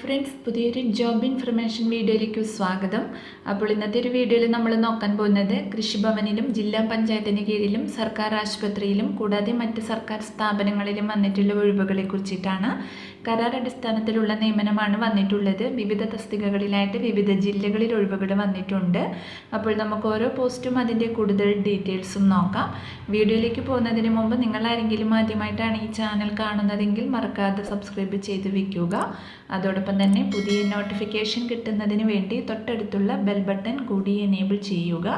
Friends പുതിയൊരു job information വീഡിയോയിലേക്ക് സ്വാഗതം. അപ്പോൾ ഇന്നത്തെ ഒരു വീഡിയോയിൽ നമ്മൾ നോക്കാൻ പോകുന്നത് കൃഷിഭവനിലും ജില്ലാ പഞ്ചായത്തിന് കീഴിലും സർക്കാർ ആശുപത്രിയിലും കൂടാതെ മറ്റ് സർക്കാർ സ്ഥാപനങ്ങളിലും വന്നിട്ടുള്ള ഒഴിവുകളെ കുറിച്ചിട്ടാണ്. കരാർ അടിസ്ഥാനത്തിലുള്ള നിയമനമാണ് വന്നിട്ടുള്ളത്. വിവിധ തസ്തികകളിലായിട്ട് വിവിധ ജില്ലകളിൽ ഒഴിവുകൾ വന്നിട്ടുണ്ട്. അപ്പോൾ നമുക്ക് ഓരോ പോസ്റ്റും അതിന്റെ കൂടുതൽ ഡീറ്റെയിൽസും നോക്കാം. വീഡിയോയിലേക്ക് പോകുന്നതിന് മുമ്പ് നിങ്ങൾ ആരെങ്കിലും ആദ്യമായിട്ടാണ് ഈ ചാനൽ കാണുന്നതെങ്കിൽ മറക്കാതെ സബ്സ്ക്രൈബ് ചെയ്ത് വയ്ക്കുക അതോടൊപ്പം തന്നെ പുതിയ നോട്ടിഫിക്കേഷൻ കിട്ടുന്നതിന് വേണ്ടി തൊട്ടടുത്തുള്ള ബെൽ ബട്ടൺ കൂടി എനേബിൾ ചെയ്യുക.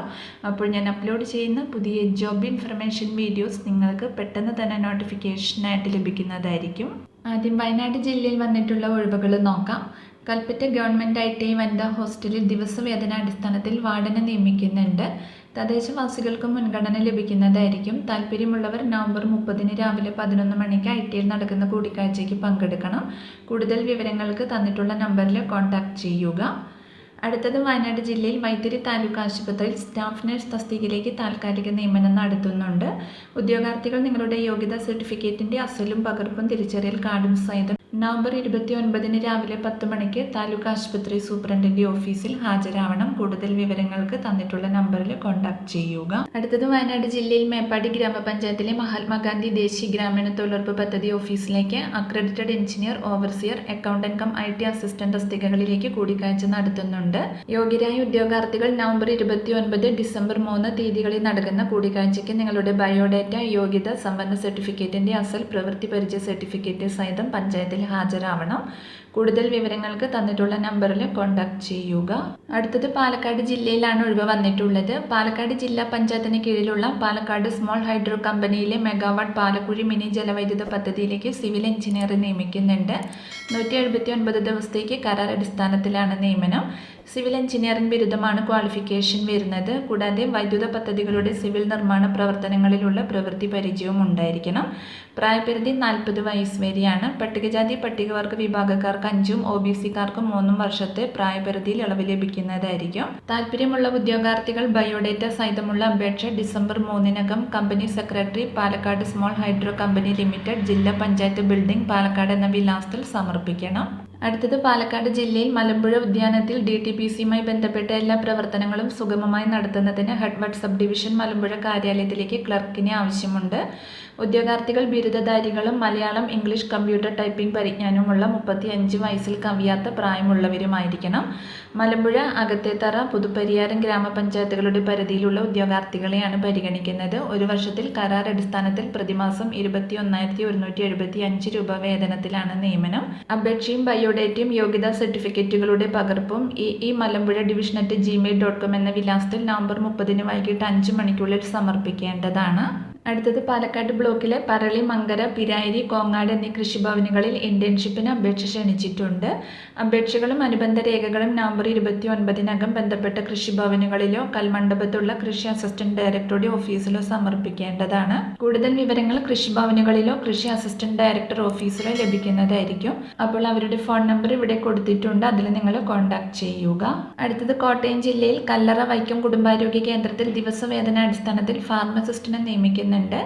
അപ്പോൾ ഞാൻ അപ്ലോഡ് ചെയ്യുന്ന പുതിയ ജോബ് ഇൻഫർമേഷൻ വീഡിയോസ് നിങ്ങൾക്ക് പെട്ടെന്ന് തന്നെ നോട്ടിഫിക്കേഷനായിട്ട് ലഭിക്കുന്നതായിരിക്കും. ആദ്യം വയനാട് ജില്ലയിൽ വന്നിട്ടുള്ള ഒഴിവുകൾ നോക്കാം. കൽപ്പറ്റ ഗവൺമെന്റ് ഐ ടി വനിതാ ഹോസ്റ്റലിൽ ദിവസവേതനാടിസ്ഥാനത്തിൽ വാർഡനെ നിയമിക്കുന്നുണ്ട്. തദ്ദേശവാസികൾക്ക് മുൻഗണന ലഭിക്കുന്നതായിരിക്കും. താല്പര്യമുള്ളവർ നവംബർ മുപ്പതിന് രാവിലെ പതിനൊന്ന് മണിക്ക് ഐ ടി ഐയിൽ നടക്കുന്ന കൂടിക്കാഴ്ചയ്ക്ക് പങ്കെടുക്കണം. കൂടുതൽ വിവരങ്ങൾക്ക് തന്നിട്ടുള്ള നമ്പറിൽ കോൺടാക്റ്റ് ചെയ്യുക. അടുത്തത് വയനാട് ജില്ലയിൽ വൈത്തിരി താലൂക്ക് ആശുപത്രിയിൽ സ്റ്റാഫ് നഴ്സ് തസ്തികയിലേക്ക് താൽക്കാലിക നിയമനം നടത്തുന്നുണ്ട്. ഉദ്യോഗാർത്ഥികൾ നിങ്ങളുടെ യോഗ്യതാ സർട്ടിഫിക്കറ്റിന്റെ അസലും പകർപ്പും തിരിച്ചറിയൽ കാർഡും സഹിതം നവംബർ ഇരുപത്തി ഒൻപതിന് രാവിലെ പത്ത് മണിക്ക് താലൂക്ക് ആശുപത്രി സൂപ്രണ്ടിന്റെ ഓഫീസിൽ ഹാജരാവണം. കൂടുതൽ വിവരങ്ങൾക്ക് തന്നിട്ടുള്ള നമ്പറിൽ കോൺടാക്ട് ചെയ്യുക. അടുത്തത് വയനാട് ജില്ലയിൽ മേപ്പാടി ഗ്രാമപഞ്ചായത്തിലെ മഹാത്മാഗാന്ധി ദേശീയ ഗ്രാമീണ തൊഴിലുറപ്പ് പദ്ധതി ഓഫീസിലേക്ക് accredited engineer overseer accountant cum I T assistant തസ്തികകളിലേക്ക് കൂടിക്കാഴ്ച നടത്തുന്നുണ്ട്. യോഗ്യരായ ഉദ്യോഗാർത്ഥികൾ നവംബർ ഇരുപത്തി ഒൻപത് ഡിസംബർ മൂന്ന് തീയതികളിൽ നടക്കുന്ന കൂടിക്കാഴ്ചയ്ക്ക് നിങ്ങളുടെ ബയോഡാറ്റ യോഗ്യത സമ്പന്ന സർട്ടിഫിക്കറ്റിന്റെ അസൽ പ്രവൃത്തി പരിചയ സർട്ടിഫിക്കറ്റ് സഹിതം പഞ്ചായത്തിൽ ഹാജരാവണം. കൂടുതൽ വിവരങ്ങൾക്ക് തന്നിട്ടുള്ള നമ്പറിൽ കോൺടാക്ട് ചെയ്യുക. അടുത്തത് പാലക്കാട് ജില്ലയിലാണ് ഒഴിവ് വന്നിട്ടുള്ളത്. പാലക്കാട് ജില്ലാ പഞ്ചായത്തിന് കീഴിലുള്ള പാലക്കാട് സ്മോൾ ഹൈഡ്രോ കമ്പനിയിലെ മെഗാവാട്ട് പാലക്കുഴി മിനി ജലവൈദ്യുത പദ്ധതിയിലേക്ക് സിവിൽ എഞ്ചിനീയർ നിയമിക്കുന്നുണ്ട്. നൂറ്റി എഴുപത്തി ഒൻപത് ദിവസത്തേക്ക് കരാർ അടിസ്ഥാനത്തിലാണ് നിയമനം. സിവിൽ എഞ്ചിനീയറിംഗ് ബിരുദമാണ് ക്വാളിഫിക്കേഷൻ വരുന്നത്. കൂടാതെ വൈദ്യുത പദ്ധതികളുടെ സിവിൽ നിർമ്മാണ പ്രവർത്തനങ്ങളിലുള്ള പ്രവൃത്തി പരിചയവും ഉണ്ടായിരിക്കണം. പ്രായപരിധി നാൽപ്പത് വയസ്സ് വരെയാണ്. പട്ടികജാതി പട്ടികവർഗ വിഭാഗക്കാർക്ക് അഞ്ചും ഒ ബി സിക്കാർക്ക് മൂന്നും വർഷത്തെ പ്രായപരിധിയിൽ ഇളവ് ലഭിക്കുന്നതായിരിക്കും. താല്പര്യമുള്ള ഉദ്യോഗാർത്ഥികൾ ബയോഡേറ്റ സഹിതമുള്ള അപേക്ഷ December മൂന്നിനകം company secretary Palakkad small hydro company limited ജില്ലാ പഞ്ചായത്ത് ബിൽഡിംഗ് പാലക്കാട് എന്ന വിലാസത്തിൽ സമർപ്പിക്കണം. അടുത്തത് പാലക്കാട് ജില്ലയിൽ മലമ്പുഴ ഉദ്യാനത്തിൽ ഡി ടി പി സിയുമായി ബന്ധപ്പെട്ട എല്ലാ പ്രവർത്തനങ്ങളും സുഗമമായി നടത്തുന്നതിന് ഹെഡ്വർഡ് സബ് ഡിവിഷൻ മലമ്പുഴ കാര്യാലയത്തിലേക്ക് ക്ലർക്കിനെ ആവശ്യമുണ്ട്. ഉദ്യോഗാർത്ഥികൾ ബിരുദധാരികളും മലയാളം ഇംഗ്ലീഷ് കമ്പ്യൂട്ടർ ടൈപ്പിംഗ് പരിജ്ഞാനമുള്ള മുപ്പത്തി അഞ്ച് വയസ്സിൽ കവിയാത്ത പ്രായമുള്ളവരുമായിരിക്കണം. മലമ്പുഴ അകത്തേത്തറ പുതുപ്പരിയാരം ഗ്രാമപഞ്ചായത്തുകളുടെ പരിധിയിലുള്ള ഉദ്യോഗാർത്ഥികളെയാണ് പരിഗണിക്കുന്നത്. ഒരു വർഷത്തിൽ കരാർ അടിസ്ഥാനത്തിൽ പ്രതിമാസം ഇരുപത്തി ഒന്നായിരത്തി ഒരുന്നൂറ്റി എഴുപത്തി അഞ്ച് രൂപ വേതനത്തിലാണ് നിയമനം. അപേക്ഷയും ബയോഡേറ്റയും യോഗ്യതാ സർട്ടിഫിക്കറ്റുകളുടെ പകർപ്പും E E Malampuzha division at Gmail dot com എന്ന വിലാസത്തിൽ നവംബർ മുപ്പതിന് വൈകിട്ട് അഞ്ച് മണിക്കുള്ളിൽ സമർപ്പിക്കേണ്ടതാണ്. അടുത്തത് പാലക്കാട് ബ്ലോക്കിലെ പറളി മങ്കര പിരായിരി കോങ്ങാട് എന്നീ കൃഷിഭവനുകളിൽ ഇന്റേൺഷിപ്പിന് അപേക്ഷ ക്ഷണിച്ചിട്ടുണ്ട്. അപേക്ഷകളും അനുബന്ധ രേഖകളും നവംബർ ഇരുപത്തി ഒൻപതിനകം ബന്ധപ്പെട്ട കൃഷിഭവനുകളിലോ കൽമണ്ഡപത്തുള്ള കൃഷി അസിസ്റ്റന്റ് ഡയറക്ടറുടെ ഓഫീസിലോ സമർപ്പിക്കേണ്ടതാണ്. കൂടുതൽ വിവരങ്ങൾ കൃഷിഭവനുകളിലോ കൃഷി അസിസ്റ്റന്റ് ഡയറക്ടർ ഓഫീസിലോ ലഭിക്കുന്നതായിരിക്കും. അപ്പോൾ അവരുടെ ഫോൺ നമ്പർ ഇവിടെ കൊടുത്തിട്ടുണ്ട്. അതിൽ നിങ്ങൾ കോൺടാക്ട് ചെയ്യുക. അടുത്തത് കോട്ടയം ജില്ലയിൽ കല്ലറ വൈക്കം കുടുംബാരോഗ്യ കേന്ദ്രത്തിൽ ദിവസവേതന അടിസ്ഥാനത്തിൽ ഫാർമസിസ്റ്റിനെ നിയമിക്കുന്നു ചെയ്യുന്നുണ്ട്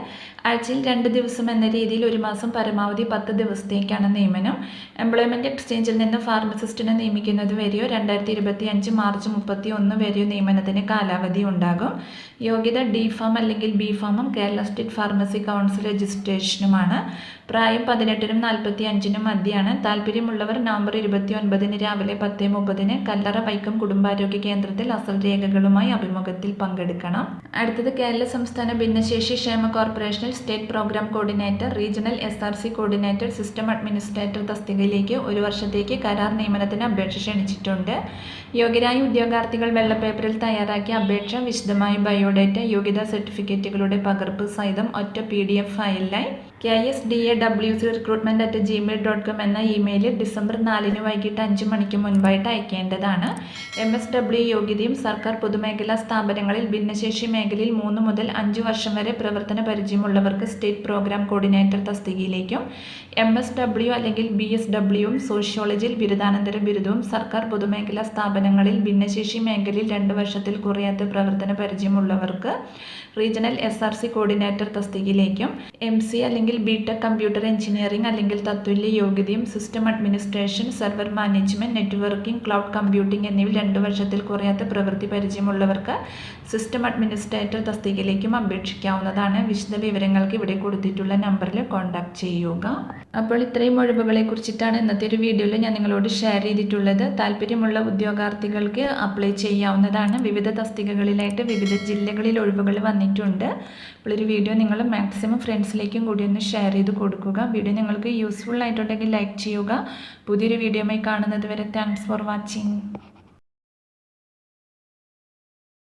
ആഴ്ചയിൽ രണ്ട് ദിവസം എന്ന രീതിയിൽ ഒരു മാസം പരമാവധി പത്ത് ദിവസത്തേക്കാണ് നിയമനം. എംപ്ലോയ്മെന്റ് എക്സ്ചേഞ്ചിൽ നിന്ന് ഫാർമസിസ്റ്റിനെ നിയമിക്കുന്നത് വരെയോ രണ്ടായിരത്തി ഇരുപത്തി അഞ്ച് മാർച്ച് മുപ്പത്തി ഒന്ന് വരെയോ നിയമനത്തിന് കാലാവധി ഉണ്ടാകും. യോഗ്യത ഡി ഫാം അല്ലെങ്കിൽ ബി ഫാമും കേരള സ്റ്റേറ്റ് ഫാർമസി കൗൺസിൽ രജിസ്ട്രേഷനുമാണ്. പ്രായം പതിനെട്ടിനും നാൽപ്പത്തി അഞ്ചിനും മധ്യയാണ് താല്പര്യമുള്ളവർ നവംബർ ഇരുപത്തി ഒൻപതിന് രാവിലെ പത്ത് മുപ്പതിന് കല്ലറ വൈക്കം കുടുംബാരോഗ്യ കേന്ദ്രത്തിൽ അസൽ രേഖകളുമായി അഭിമുഖത്തിൽ പങ്കെടുക്കണം. അടുത്തത് കേരള സംസ്ഥാന ഭിന്നശേഷി ക്ഷേമ കോർപ്പറേഷനിൽ state programme coordinator regional S R C coordinator system administrator തസ്തികയിലേക്ക് ഒരു വർഷത്തേക്ക് കരാർ നിയമനത്തിന് അപേക്ഷ ക്ഷണിച്ചിട്ടുണ്ട്. യോഗ്യരായ ഉദ്യോഗാർത്ഥികൾ വെള്ളപ്പേപ്പറിൽ തയ്യാറാക്കിയ അപേക്ഷ വിശദമായ ബയോഡേറ്റ യോഗ്യതാ സർട്ടിഫിക്കറ്റുകളുടെ പകർപ്പ് സഹിതം ഒറ്റ P D F ഫയലിലായി K I S D A W C recruitment at Gmail dot com എന്ന ഇമെയിൽ ഡിസംബർ നാലിന് വൈകിട്ട് അഞ്ച് മണിക്ക് മുൻപായിട്ട് അയക്കേണ്ടതാണ്. എം എസ് ഡബ്ല്യു യോഗ്യതയും സർക്കാർ പൊതുമേഖലാ സ്ഥാപനങ്ങളിൽ ഭിന്നശേഷി മേഖലയിൽ മൂന്ന് മുതൽ അഞ്ച് വർഷം വരെ പ്രവർത്തന പരിചയമുള്ളവർക്ക് സ്റ്റേറ്റ് പ്രോഗ്രാം കോർഡിനേറ്റർ തസ്തികയിലേക്കും. എം എസ് ഡബ്ല്യു അല്ലെങ്കിൽ ബി എസ് ഡബ്ല്യുവും സോഷ്യോളജിയിൽ ബിരുദാനന്തര ബിരുദവും സർക്കാർ പൊതുമേഖലാ സ്ഥാപനങ്ങളിൽ ഭിന്നശേഷി മേഖലയിൽ രണ്ട് വർഷത്തിൽ കുറയാത്ത പ്രവർത്തന പരിചയമുള്ളവർക്ക് regional S R C coordinator തസ്തികയിലേക്കും. M C അല്ലെങ്കിൽ അല്ലെങ്കിൽ ബി ടെക് കമ്പ്യൂട്ടർ എഞ്ചിനീയറിംഗ് അല്ലെങ്കിൽ തത്തുല്യ യോഗ്യതയും system administration server management networking cloud computing എന്നിവയിൽ രണ്ട് വർഷത്തിൽ കുറയാത്ത പ്രവൃത്തി പരിചയമുള്ളവർക്ക് സിസ്റ്റം അഡ്മിനിസ്ട്രേറ്റർ തസ്തികയിലേക്കും അപേക്ഷിക്കാവുന്നതാണ്. വിശദ വിവരങ്ങൾക്ക് ഇവിടെ കൊടുത്തിട്ടുള്ള നമ്പറിൽ കോൺടാക്ട് ചെയ്യുക. അപ്പോൾ ഇത്രയും ഒഴിവുകളെ കുറിച്ചിട്ടാണ് ഇന്നത്തെ ഒരു വീഡിയോയിൽ ഞാൻ നിങ്ങളോട് ഷെയർ ചെയ്തിട്ടുള്ളത്. താല്പര്യമുള്ള ഉദ്യോഗാർത്ഥികൾക്ക് അപ്ലൈ ചെയ്യാവുന്നതാണ്. വിവിധ തസ്തികകളിലായിട്ട് വിവിധ ജില്ലകളിൽ ഒഴിവുകൾ വന്നിട്ടുണ്ട്. അപ്പോൾ ഒരു വീഡിയോ നിങ്ങൾ മാക്സിമം ഫ്രണ്ട്സിലേക്കും കൂടി ഒന്ന് ഷെയർ ചെയ്ത് കൊടുക്കുക. വീഡിയോ നിങ്ങൾക്ക് യൂസ്ഫുൾ ആയിട്ടുണ്ടെങ്കിൽ ലൈക്ക് ചെയ്യുക. പുതിയൊരു വീഡിയോയുമായി കാണുന്നത് വരെ താങ്ക്സ് ഫോർ വാച്ചിങ്